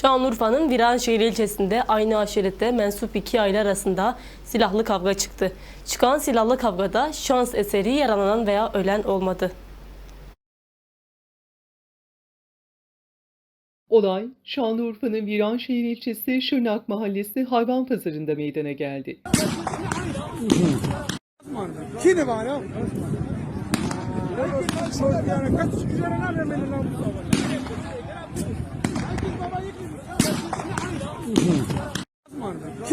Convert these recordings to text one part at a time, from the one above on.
Şanlıurfa'nın Viranşehir ilçesinde aynı aşirette mensup iki aile arasında silahlı kavga çıktı. Çıkan silahlı kavgada şans eseri yaralanan veya ölen olmadı. Olay Şanlıurfa'nın Viranşehir ilçesi Şırnak Mahallesi hayvan pazarında meydana geldi. Kini var ya? Yani kaç üzerine nereden benim lan bu Kini var ya?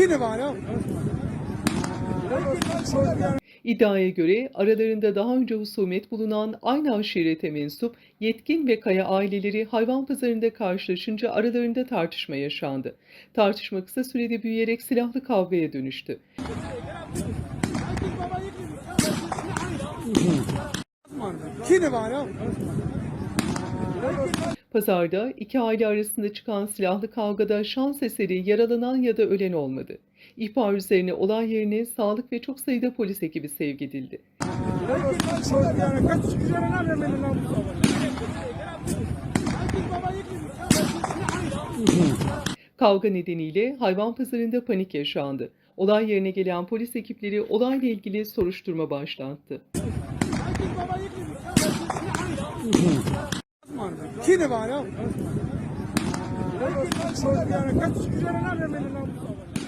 İddiaya göre aralarında daha önce husumet bulunan aynı aşirete mensup Yetkin ve Kaya aileleri hayvan pazarında karşılaşınca aralarında tartışma yaşandı. Tartışma kısa sürede büyüyerek silahlı kavgaya dönüştü. Kini var ya? Pazarda iki aile arasında çıkan silahlı kavgada şans eseri yaralanan ya da ölen olmadı. İhbar üzerine olay yerine sağlık ve çok sayıda polis ekibi sevk edildi. Kavga nedeniyle hayvan pazarında panik yaşandı. Olay yerine gelen polis ekipleri olayla ilgili soruşturma başlattı. Kini var ya? Yani kaç üzerine nereden benim lan bu